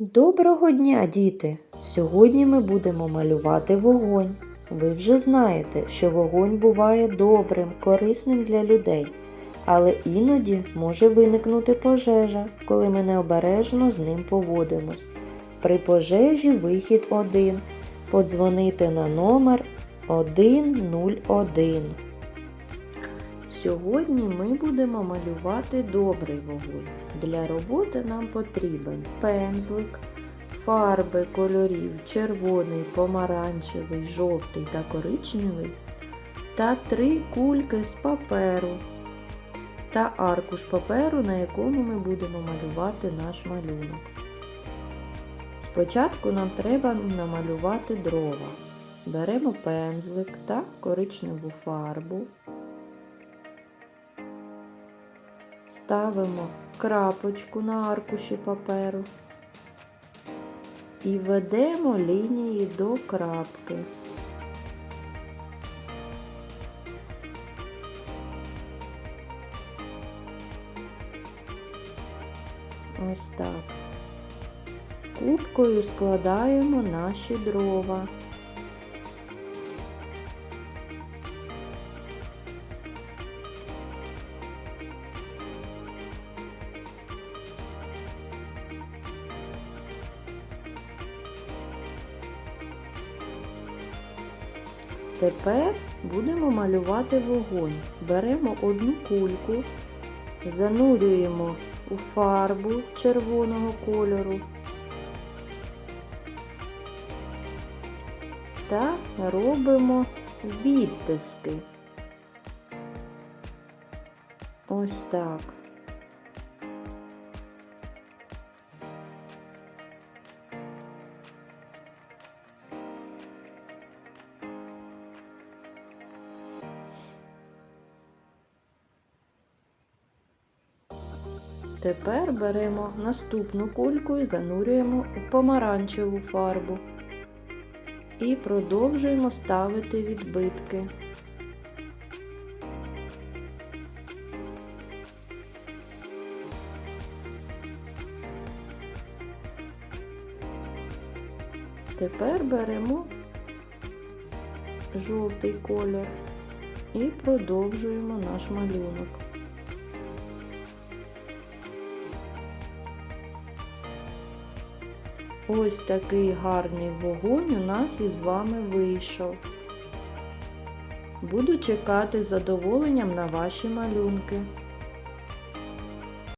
Доброго дня, діти! Сьогодні ми будемо малювати вогонь. Ви вже знаєте, що вогонь буває добрим, корисним для людей, але іноді може виникнути пожежа, коли ми необережно з ним поводимось. При пожежі вихід один. Подзвонити на номер 101. Сьогодні ми будемо малювати добрий вогонь. Для роботи нам потрібен пензлик, фарби кольорів червоний, помаранчевий, жовтий та коричневий та три кульки з паперу та аркуш паперу, на якому ми будемо малювати наш малюнок. Спочатку нам треба намалювати дрова. Беремо пензлик та коричневу фарбу. Ставимо крапочку на аркуші паперу і ведемо лінії до крапки. Ось так. Кубкою складаємо наші дрова. Тепер будемо малювати вогонь. Беремо одну кульку, занурюємо у фарбу червоного кольору та робимо відтиски. Ось так. Тепер беремо наступну кульку і занурюємо у помаранчеву фарбу і продовжуємо ставити відбитки. Тепер беремо жовтий колір і продовжуємо наш малюнок. Ось такий гарний вогонь у нас із вами вийшов. Буду чекати з задоволенням на ваші малюнки.